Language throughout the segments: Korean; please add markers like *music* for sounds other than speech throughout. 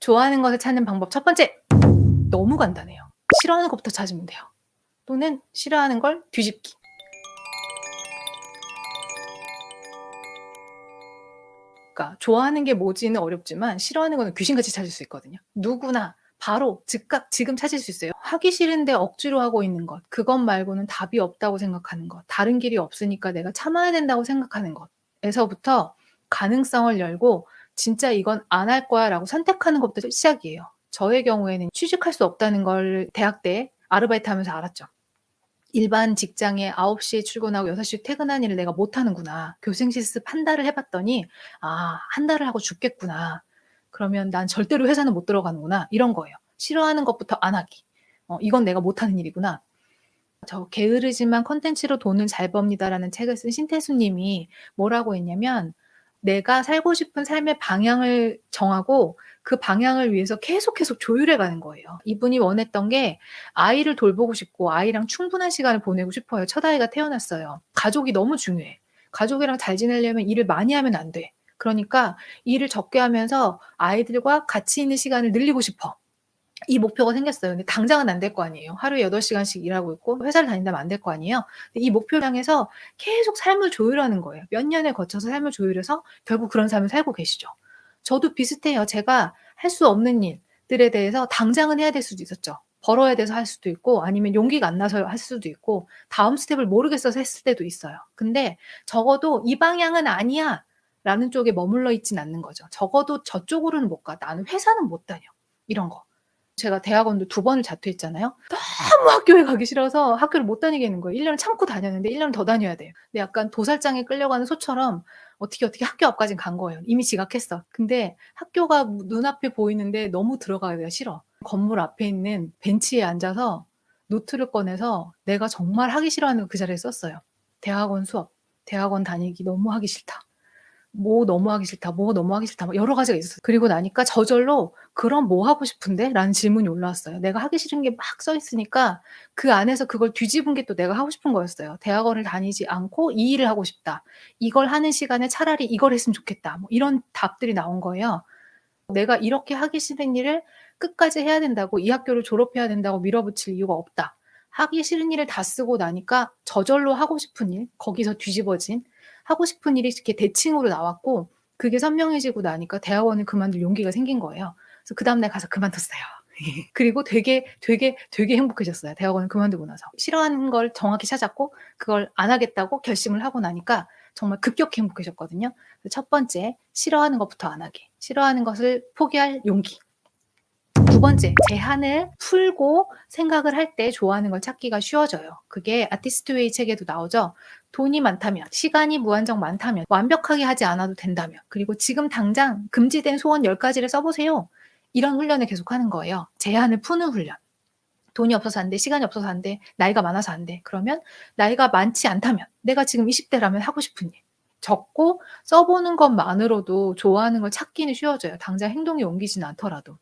좋아하는 것을 찾는 방법 첫 번째. 너무 간단해요. 싫어하는 것부터 찾으면 돼요. 또는 싫어하는 걸 뒤집기. 그러니까 좋아하는 게 뭐지는 어렵지만 싫어하는 거는 귀신같이 찾을 수 있거든요. 누구나 바로 즉각 지금 찾을 수 있어요. 하기 싫은데 억지로 하고 있는 것. 그것 말고는 답이 없다고 생각하는 것. 다른 길이 없으니까 내가 참아야 된다고 생각하는 것 에서부터 가능성을 열고 진짜 이건 안 할 거야 라고 선택하는 것부터 시작이에요. 저의 경우에는 취직할 수 없다는 걸 대학 때 아르바이트 하면서 알았죠. 일반 직장에 9시에 출근하고 6시에 퇴근하는 일을 내가 못하는구나. 교생 실습 한 달을 해봤더니, 아, 한 달을 하고 죽겠구나. 그러면 난 절대로 회사는 못 들어가는구나. 이런 거예요. 싫어하는 것부터 안 하기. 어, 이건 내가 못하는 일이구나. 저 게으르지만 컨텐츠로 돈을 잘 법니다라는 책을 쓴 신태수님이 뭐라고 했냐면, 내가 살고 싶은 삶의 방향을 정하고 그 방향을 위해서 계속 계속 조율해 가는 거예요. 이분이 원했던 게 아이를 돌보고 싶고 아이랑 충분한 시간을 보내고 싶어요. 첫 아이가 태어났어요. 가족이 너무 중요해. 가족이랑 잘 지내려면 일을 많이 하면 안 돼. 그러니까 일을 적게 하면서 아이들과 같이 있는 시간을 늘리고 싶어. 이 목표가 생겼어요. 근데 당장은 안 될 거 아니에요. 하루에 8시간씩 일하고 있고 회사를 다닌다면 안 될 거 아니에요. 이 목표를 향해서 계속 삶을 조율하는 거예요. 몇 년을 거쳐서 삶을 조율해서 결국 그런 삶을 살고 계시죠. 저도 비슷해요. 제가 할 수 없는 일들에 대해서 당장은 해야 될 수도 있었죠. 벌어야 돼서 할 수도 있고 아니면 용기가 안 나서 할 수도 있고 다음 스텝을 모르겠어서 했을 때도 있어요. 근데 적어도 이 방향은 아니야 라는 쪽에 머물러 있진 않는 거죠. 적어도 저쪽으로는 못 가. 나는 회사는 못 다녀. 이런 거. 제가 대학원도 두 번을 자퇴했잖아요. 너무 학교에 가기 싫어서 학교를 못 다니게 되는 거예요. 1년을 참고 다녔는데 1년을 더 다녀야 돼요. 근데 약간 도살장에 끌려가는 소처럼 어떻게 어떻게 학교 앞까지 간 거예요. 이미 지각했어. 근데 학교가 눈앞에 보이는데 너무 들어가기가 싫어. 건물 앞에 있는 벤치에 앉아서 노트를 꺼내서 내가 정말 하기 싫어하는 그 자리에 썼어요. 대학원 수업, 대학원 다니기 너무 하기 싫다. 뭐 너무 하기 싫다, 뭐 너무 하기 싫다, 뭐 여러 가지가 있었어요. 그리고 나니까 저절로 그럼 뭐 하고 싶은데? 라는 질문이 올라왔어요. 내가 하기 싫은 게 막 써 있으니까 그 안에서 그걸 뒤집은 게 또 내가 하고 싶은 거였어요. 대학원을 다니지 않고 이 일을 하고 싶다. 이걸 하는 시간에 차라리 이걸 했으면 좋겠다. 뭐 이런 답들이 나온 거예요. 내가 이렇게 하기 싫은 일을 끝까지 해야 된다고 이 학교를 졸업해야 된다고 밀어붙일 이유가 없다. 하기 싫은 일을 다 쓰고 나니까 저절로 하고 싶은 일, 거기서 뒤집어진 하고 싶은 일이 이렇게 대칭으로 나왔고 그게 선명해지고 나니까 대학원을 그만둘 용기가 생긴 거예요. 그래서 그 다음날 가서 그만뒀어요. *laughs* 그리고 되게 되게 되게 행복해졌어요. 대학원을 그만두고 나서 싫어하는 걸 정확히 찾았고 그걸 안 하겠다고 결심을 하고 나니까 정말 급격히 행복해졌거든요. 첫 번째 싫어하는 것부터 안 하기, 싫어하는 것을 포기할 용기. 두 번째, 제한을 풀고 생각을 할 때 좋아하는 걸 찾기가 쉬워져요. 그게 아티스트 웨이 책에도 나오죠. 돈이 많다면, 시간이 무한정 많다면, 완벽하게 하지 않아도 된다면, 그리고 지금 당장 금지된 소원 10가지를 써보세요. 이런 훈련을 계속 하는 거예요. 제한을 푸는 훈련. 돈이 없어서 안 돼, 시간이 없어서 안 돼, 나이가 많아서 안 돼. 그러면 나이가 많지 않다면, 내가 지금 20대라면 하고 싶은 일. 적고 써보는 것만으로도 좋아하는 걸 찾기는 쉬워져요. 당장 행동에 옮기지는 않더라도.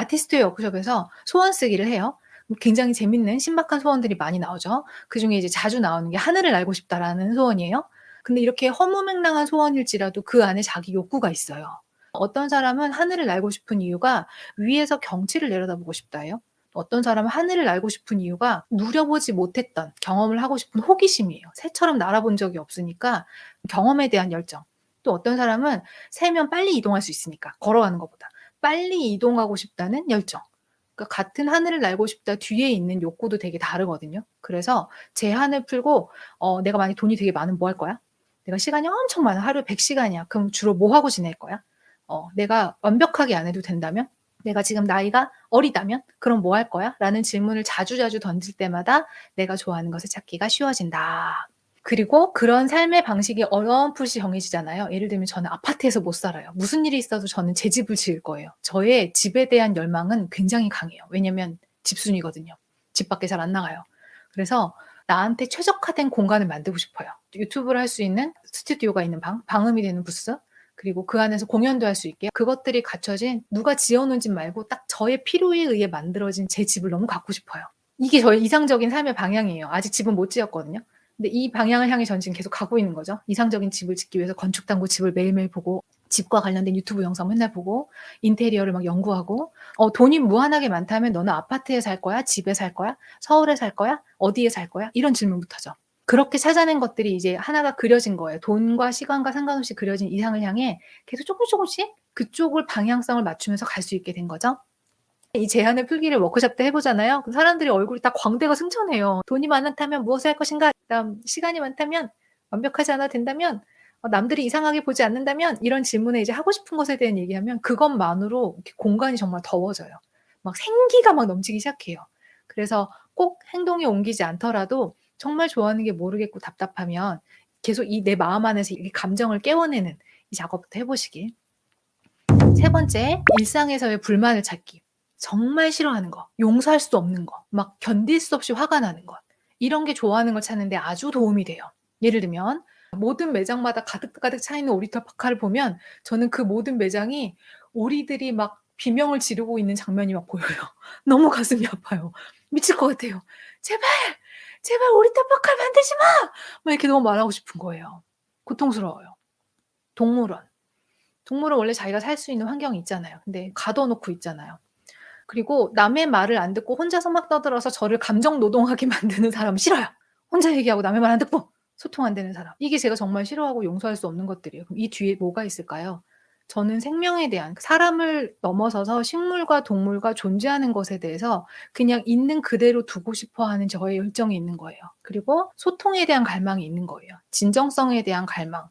아티스트 워크숍에서 소원 쓰기를 해요. 굉장히 재밌는 신박한 소원들이 많이 나오죠. 그 중에 이제 자주 나오는 게 하늘을 알고 싶다라는 소원이에요. 근데 이렇게 허무맹랑한 소원일지라도 그 안에 자기 욕구가 있어요. 어떤 사람은 하늘을 날고 싶은 이유가 위에서 경치를 내려다보고 싶다예요. 어떤 사람은 하늘을 날고 싶은 이유가 누려보지 못했던 경험을 하고 싶은 호기심이에요. 새처럼 날아본 적이 없으니까 경험에 대한 열정. 또 어떤 사람은 새면 빨리 이동할 수 있으니까 걸어가는 것보다 빨리 이동하고 싶다는 열정. 그러니까 같은 하늘을 날고 싶다 뒤에 있는 욕구도 되게 다르거든요. 그래서 제한을 풀고 어, 내가 만약 돈이 되게 많으면 뭐 할 거야? 내가 시간이 엄청 많아. 하루에 100시간이야. 그럼 주로 뭐 하고 지낼 거야? 어, 내가 완벽하게 안 해도 된다면? 내가 지금 나이가 어리다면? 그럼 뭐 할 거야? 라는 질문을 자주자주 던질 때마다 내가 좋아하는 것을 찾기가 쉬워진다. 그리고 그런 삶의 방식이 어렴풋이 정해지잖아요. 예를 들면 저는 아파트에서 못 살아요. 무슨 일이 있어도 저는 제 집을 지을 거예요. 저의 집에 대한 열망은 굉장히 강해요. 왜냐면 집순이거든요. 집 밖에 잘 안 나가요. 그래서 나한테 최적화된 공간을 만들고 싶어요. 유튜브를 할 수 있는 스튜디오가 있는 방, 방음이 되는 부스, 그리고 그 안에서 공연도 할 수 있게 그것들이 갖춰진 누가 지어놓은 집 말고 딱 저의 필요에 의해 만들어진 제 집을 너무 갖고 싶어요. 이게 저의 이상적인 삶의 방향이에요. 아직 집은 못 지었거든요. 근데 이 방향을 향해 전 지금 계속 가고 있는 거죠. 이상적인 집을 짓기 위해서 건축당구 집을 매일매일 보고 집과 관련된 유튜브 영상 맨날 보고 인테리어를 막 연구하고 어 돈이 무한하게 많다면 "너는 아파트에 살 거야? 집에 살 거야? 서울에 살 거야? 어디에 살 거야?" 이런 질문부터죠. 그렇게 찾아낸 것들이 이제 하나가 그려진 거예요. 돈과 시간과 상관없이 그려진 이상을 향해 계속 쪼끔 쪼끔씩 그쪽을 방향성을 맞추면서 갈 수 있게 된 거죠. 이 제안을 풀기를 워크숍 때 해 보잖아요. 그럼 사람들이 얼굴이 다 광대가 승천해요. "돈이 많다면 무엇을 할 것인가?" 그다음 "시간이 많다면? 완벽하지 않아도 된다면? 어 남들이 이상하게 보지 않는다면?" 이런 질문에 이제 하고 싶은 것에 대한 얘기하면 그것만으로 공간이 정말 더워져요. 막 생기가 막 넘치기 시작해요. 그래서 꼭 행동에 옮기지 않더라도 정말 좋아하는 게 모르겠고 답답하면 계속 이 내 마음 안에서 이 감정을 깨워내는 이 작업부터 해 보시길. 세 번째, 일상에서의 불만을 찾기. 정말 싫어하는 거, 용서할 수 없는 거, 막 견딜 수 없이 화가 나는 것. 이런 게 좋아하는 걸 찾는 데 아주 도움이 돼요. 예를 들면 모든 매장마다 가득가득 차 있는 오리털 파카를 보면 저는 그 모든 매장이 오리들이 막 비명을 지르고 있는 장면이 막 보여요. *laughs* 너무 가슴이 아파요. 미칠 것 같아요. "제발, 제발 오리털 파카를 만들지 마!" 막 이렇게 너무 말하고 싶은 거예요. 고통스러워요. 동물원. 동물은 원래 자기가 살 수 있는 환경이 있잖아요. 근데 가둬 놓고 있잖아요. 그리고 남의 말을 안 듣고 혼자서 막 떠들어서 저를 감정 노동하게 *laughs* 만드는 사람 싫어요. 혼자 얘기하고 남의 말 안 듣고 소통 안 되는 사람. 이게 제가 정말 싫어하고 용서할 수 없는 것들이에요. 그럼 이 뒤에 뭐가 있을까요? 저는 생명에 대한 사람을 넘어서서 식물과 동물과 존재하는 것에 대해서 그냥 있는 그대로 두고 싶어 하는 저의 열정이 있는 거예요. 그리고 소통에 대한 갈망이 있는 거예요. 진정성에 대한 갈망.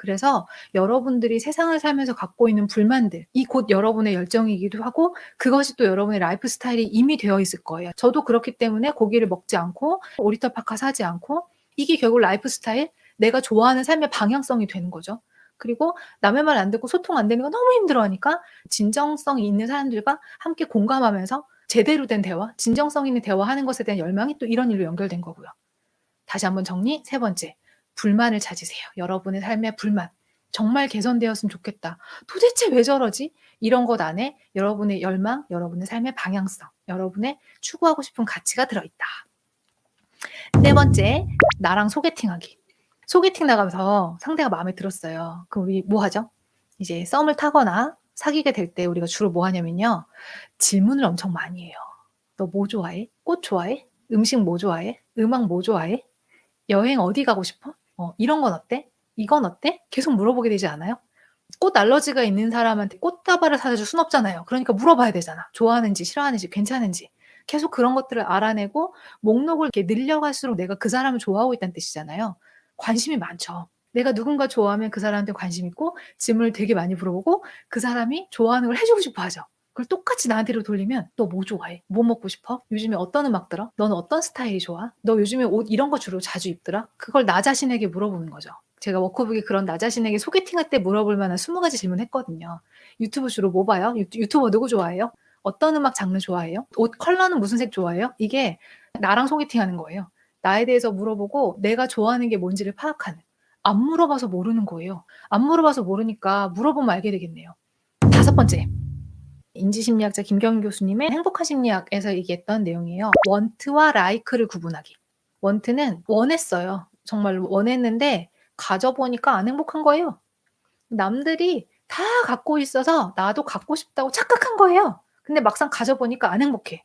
그래서 여러분들이 세상을 살면서 갖고 있는 불만들, 이 곧 여러분의 열정이기도 하고 그것이 또 여러분의 라이프 스타일이 이미 되어 있을 거예요. 저도 그렇기 때문에 고기를 먹지 않고 오리털 파카 사지 않고 이게 결국 라이프 스타일, 내가 좋아하는 삶의 방향성이 되는 거죠. 그리고 남의 말 안 듣고 소통 안 되는 거 너무 힘들어하니까 진정성이 있는 사람들과 함께 공감하면서 제대로 된 대화, 진정성 있는 대화하는 것에 대한 열망이 또 이런 일로 연결된 거고요. 다시 한번 정리. 세 번째, 불만을 찾으세요. 여러분의 삶의 불만. 정말 개선되었으면 좋겠다. 도대체 왜 저러지? 이런 것 안에 여러분의 열망, 여러분의 삶의 방향성, 여러분의 추구하고 싶은 가치가 들어있다. 네 번째, 나랑 소개팅하기. 소개팅 나가면서 상대가 마음에 들었어요. 그럼 우리 뭐 하죠? 이제 썸을 타거나 사귀게 될 때 우리가 주로 뭐 하냐면요. 질문을 엄청 많이 해요. "너 뭐 좋아해? 꽃 좋아해? 음식 뭐 좋아해? 음악 뭐 좋아해? 여행 어디 가고 싶어? 어 이런 건 어때? 이건 어때?" 계속 물어보게 되지 않아요? 꽃 알러지가 있는 사람한테 꽃다발을 사다 줄 순 없잖아요. 그러니까 물어봐야 되잖아. 좋아하는지 싫어하는지 괜찮은지. 계속 그런 것들을 알아내고 목록을 이렇게 늘려갈수록 내가 그 사람을 좋아하고 있다는 뜻이잖아요. 관심이 많죠. 내가 누군가 좋아하면 그 사람한테 관심 있고 질문을 되게 많이 물어보고 그 사람이 좋아하는 걸 해 주고 싶어 하죠. 그걸 똑같이 나한테로 돌리면 "너 뭐 좋아해? 뭐 먹고 싶어? 요즘에 어떤 음악 들어? 너는 어떤 스타일이 좋아? 너 요즘에 옷 이런 거 주로 자주 입더라?" 그걸 나 자신에게 물어보는 거죠. 제가 워크북에 그런 나 자신에게 소개팅할 때 물어볼 만한 20 가지 질문했거든요. "유튜브 주로 뭐 봐요? 유 유튜버 누구 좋아해요? 어떤 음악 장르 좋아해요? 옷 컬러는 무슨 색 좋아해요?" 이게 나랑 소개팅하는 거예요. 나에 대해서 물어보고 내가 좋아하는 게 뭔지를 파악하는. 안 물어봐서 모르는 거예요. 안 물어봐서 모르니까 물어보면 알게 되겠네요. 다섯 번째. 인지심리학자 김경인 교수님의 행복한 심리학에서 얘기했던 내용이에요. 원트와 라이크를 구분하기. 원트는 원했어요. 정말 원했는데 가져 보니까 안 행복한 거예요. 남들이 다 갖고 있어서 나도 갖고 싶다고 착각한 거예요. 근데 막상 가져 보니까 안 행복해.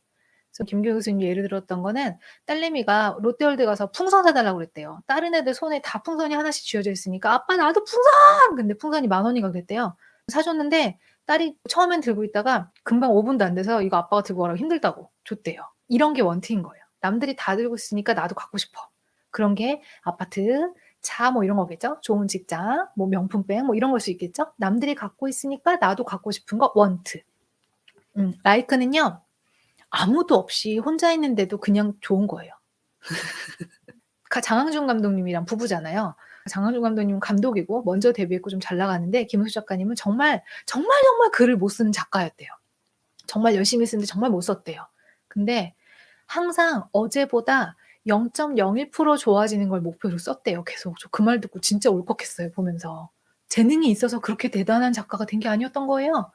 그래서 김경인 교수님이 예를 들었던 거는 딸내미가 롯데월드 가서 풍선 사 달라고 그랬대요. 다른 애들 손에 다 풍선이 하나씩 쥐어져 있으니까 "아빠 나도 풍선!" 근데 풍선이 만 원인가 그랬대요. 사 줬는데 딸이 처음엔 들고 있다가 금방 5 분도 안 돼서 "이거 아빠가 들고 가라고 힘들다."고 줬대요. 이런 게 원트인 거예요. 남들이 다 들고 있으니까 나도 갖고 싶어. 그런 게 아파트, 차 뭐 이런 거겠죠. 좋은 직장, 뭐 명품백 뭐 이런 걸 수 있겠죠. 남들이 갖고 있으니까 나도 갖고 싶은 거 원트. 음 라이크는요. 아무도 없이 혼자 있는데도 그냥 좋은 거예요. 가 *laughs* 장항준 감독님이랑 부부잖아요. 장항준 감독님은 감독이고 먼저 데뷔했고 좀 잘 나가는데 김은수 작가님은 정말, 정말 정말 글을 못 쓰는 작가였대요. 정말 열심히 쓰는데 정말 못 썼대요. 근데 항상 어제보다 0.01% 좋아지는 걸 목표로 썼대요 계속. 저 그 말 듣고 진짜 울컥했어요 보면서. 재능이 있어서 그렇게 대단한 작가가 된 게 아니었던 거예요.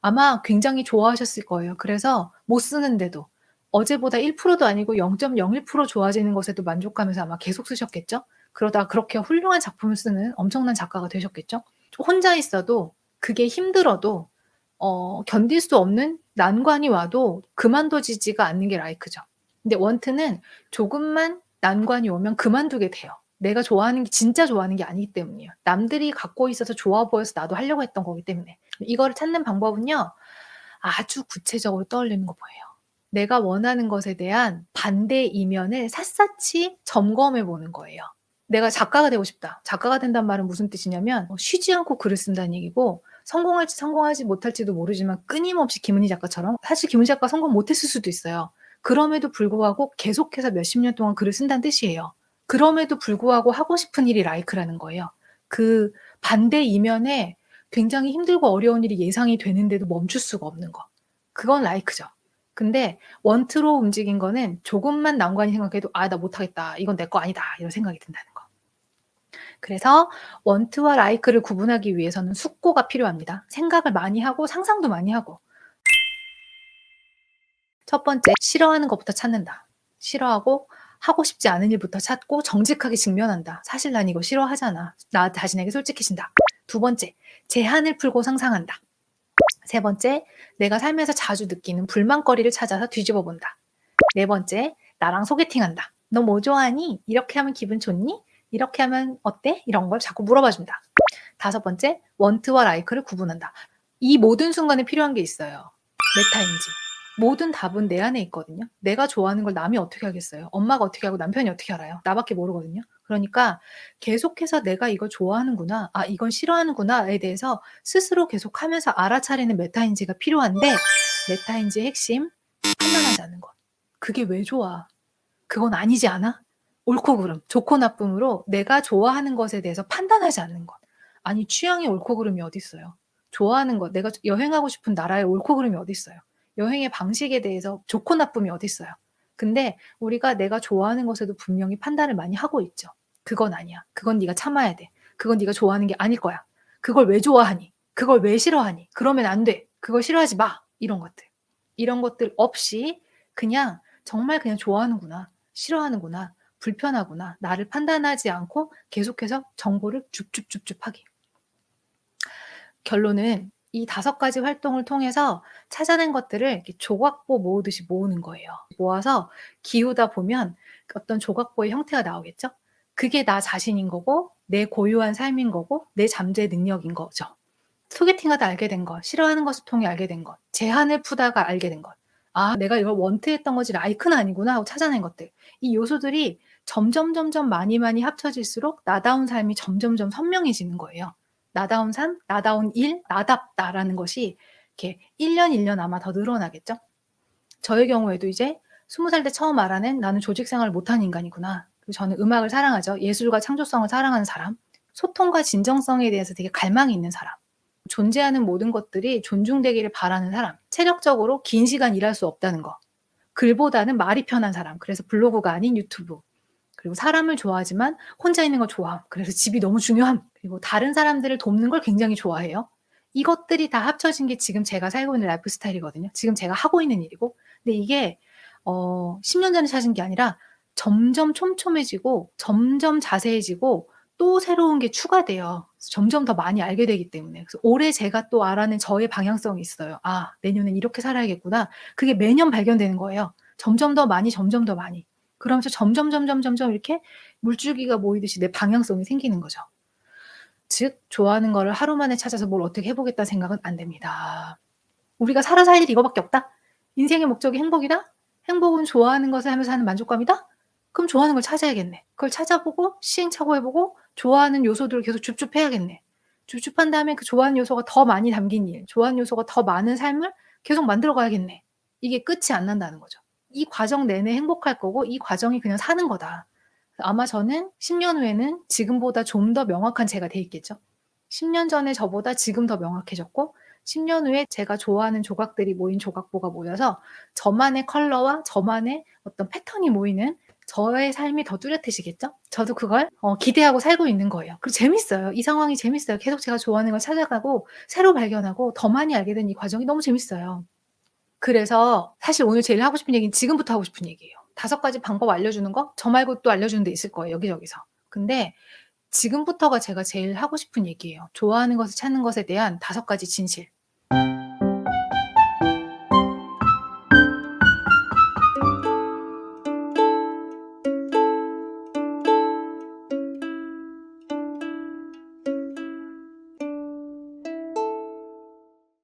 아마 굉장히 좋아하셨을 거예요. 그래서 못 쓰는데도 어제보다 1%도 아니고 0.01% 좋아지는 것에도 만족하면서 아마 계속 쓰셨겠죠. 그러다가 그렇게 훌륭한 작품을 쓰는 엄청난 작가가 되셨겠죠. 혼자 있어도 그게 힘들어도 어 견딜 수 없는 난관이 와도 그만둬지지가 않는 게 라이크죠. 근데 원트는 조금만 난관이 오면 그만두게 돼요. 내가 좋아하는 게 진짜 좋아하는 게 아니기 때문이에요. 남들이 갖고 있어서 좋아 보여서 나도 하려고 했던 거기 때문에. 이거를 찾는 방법은요. 아주 구체적으로 떠올리는 거 보여요. 내가 원하는 것에 대한 반대 이면을 샅샅이 점검해 보는 거예요. 내가 작가가 되고 싶다. 작가가 된다는 말은 무슨 뜻이냐면 뭐 쉬지 않고 글을 쓴다는 얘기고 성공할지 성공하지 못할지도 모르지만 끊임없이 김은희 작가처럼 사실 김은희 작가 성공 못했을 수도 있어요. 그럼에도 불구하고 계속해서 몇십 년 동안 글을 쓴다는 뜻이에요. 그럼에도 불구하고 하고 싶은 일이 라이크라는 거예요. 그 반대 이면에 굉장히 힘들고 어려운 일이 예상이 되는데도 멈출 수가 없는 거. 그건 라이크죠. 근데 원트로 움직인 거는 조금만 난관이 생각해도 아, 나 못하겠다. 이건 내 거 아니다. 이런 생각이 든다는 거. 그래서 원트와 라이크를 구분하기 위해서는 숙고가 필요합니다. 생각을 많이 하고 상상도 많이 하고. 첫 번째, 싫어하는 것부터 찾는다. 싫어하고 하고 싶지 않은 일부터 찾고 정직하게 직면한다. 사실 난 이거 싫어하잖아. 나 자신에게 솔직해진다. 두 번째, 제한을 풀고 상상한다. 세 번째, 내가 살면서 자주 느끼는 불만거리를 찾아서 뒤집어 본다. 네 번째, 나랑 소개팅한다. 너 뭐 좋아하니? 이렇게 하면 기분 좋니? 이렇게 하면 어때? 이런 걸 자꾸 물어봐 준다. 다섯 번째, 원트와 라이크를 구분한다. 이 모든 순간에 필요한 게 있어요. 메타인지. 모든 답은 내 안에 있거든요. 내가 좋아하는 걸 남이 어떻게 하겠어요? 엄마가 어떻게 하고 남편이 어떻게 알아요? 나밖에 모르거든요. 그러니까 계속해서 내가 이걸 좋아하는구나, 아, 이건 싫어하는구나에 대해서 스스로 계속 하면서 알아차리는 메타인지가 필요한데, 메타인지의 핵심, 판단하지 않는 것. 그게 왜 좋아? 그건 아니지 않아? 옳고 그름, 좋고 나쁨으로 내가 좋아하는 것에 대해서 판단하지 않는 것. 아니, 취향의 옳고 그름이 어디 있어요? 좋아하는 것, 내가 여행하고 싶은 나라의 옳고 그름이 어디 있어요? 여행의 방식에 대해서 좋고 나쁨이 어디 있어요? 근데 우리가 내가 좋아하는 것에도 분명히 판단을 많이 하고 있죠. 그건 아니야. 그건 네가 참아야 돼. 그건 네가 좋아하는 게 아닐 거야. 그걸 왜 좋아하니? 그걸 왜 싫어하니? 그러면 안 돼. 그걸 싫어하지 마. 이런 것들. 이런 것들 없이 그냥 정말 그냥 좋아하는구나. 싫어하는구나. 불편하구나. 나를 판단하지 않고 계속해서 정보를 줍줍줍줍 하기. 결론은 이 다섯 가지 활동을 통해서 찾아낸 것들을 이렇게 조각보 모으듯이 모으는 거예요. 모아서 기우다 보면 어떤 조각보의 형태가 나오겠죠? 그게 나 자신인 거고, 내 고유한 삶인 거고, 내 잠재 능력인 거죠. 소개팅하다 알게 된 것, 싫어하는 것을 통해 알게 된 것, 제한을 푸다가 알게 된 것. 아, 내가 이걸 원트했던 거지 라이크는 아니구나 하고 찾아낸 것들. 이 요소들이 점점 점점 많이 많이 합쳐질수록 나다운 삶이 점점점 선명해지는 거예요. 나다운 삶, 나다운 일, 나답다라는 것이 이렇게 1 년 1 년 아마 더 늘어나겠죠. 저의 경우에도 이제 20 살 때 처음 알아낸 나는 조직 생활을 못하는 인간이구나. 그리고 저는 음악을 사랑하죠. 예술과 창조성을 사랑하는 사람. 소통과 진정성에 대해서 되게 갈망이 있는 사람. 존재하는 모든 것들이 존중되기를 바라는 사람. 체력적으로 긴 시간 일할 수 없다는 거. 글보다는 말이 편한 사람. 그래서 블로그가 아닌 유튜브. 그리고 사람을 좋아하지만 혼자 있는 걸 좋아함. 그래서 집이 너무 중요함. 그리고 다른 사람들을 돕는 걸 굉장히 좋아해요. 이것들이 다 합쳐진 게 지금 제가 살고 있는 라이프 스타일이거든요. 지금 제가 하고 있는 일이고. 근데 이게 어 10년 전에 찾은 게 아니라 점점 촘촘해지고 점점 자세해지고 또 새로운 게 추가돼요. 점점 더 많이 알게 되기 때문에. 그래서 올해 제가 또 알아낸 저의 방향성이 있어요. 아, 내년엔 이렇게 살아야겠구나. 그게 매년 발견되는 거예요. 점점 더 많이, 점점 더 많이. 그러면서 점점, 점점, 점점 이렇게 물줄기가 모이듯이 내 방향성이 생기는 거죠. 즉, 좋아하는 거를 하루 만에 찾아서 뭘 어떻게 해보겠다 생각은 안 됩니다. 우리가 살아 살 일이 이거밖에 없다? 인생의 목적이 행복이다? 행복은 좋아하는 것을 하면서 하는 만족감이다? 그럼 좋아하는 걸 찾아야겠네. 그걸 찾아보고 시행착오해보고 좋아하는 요소들을 계속 줍줍해야겠네. 줍줍한 다음에 그 좋아하는 요소가 더 많이 담긴 일, 좋아하는 요소가 더 많은 삶을 계속 만들어 가야겠네. 이게 끝이 안 난다는 거죠. 이 과정 내내 행복할 거고 이 과정이 그냥 사는 거다. 아마 저는 10년 후에는 지금보다 좀 더 명확한 제가 돼 있겠죠. 10년 전에 저보다 지금 더 명확해졌고 10년 후에 제가 좋아하는 조각들이 모인 조각보가 모여서 저만의 컬러와 저만의 어떤 패턴이 모이는 저의 삶이 더 뚜렷해지겠죠? 저도 그걸 어, 기대하고 살고 있는 거예요. 그리고 재밌어요. 이 상황이 재밌어요. 계속 제가 좋아하는 걸 찾아가고 새로 발견하고 더 많이 알게 된 이 과정이 너무 재밌어요. 그래서 사실 오늘 제일 하고 싶은 얘기는 지금부터 하고 싶은 얘기예요. 다섯 가지 방법 알려주는 거, 저 말고 또 알려주는 데 있을 거예요. 여기저기서. 근데 지금부터가 제가 제일 하고 싶은 얘기예요. 좋아하는 것을 찾는 것에 대한 5 가지 진실.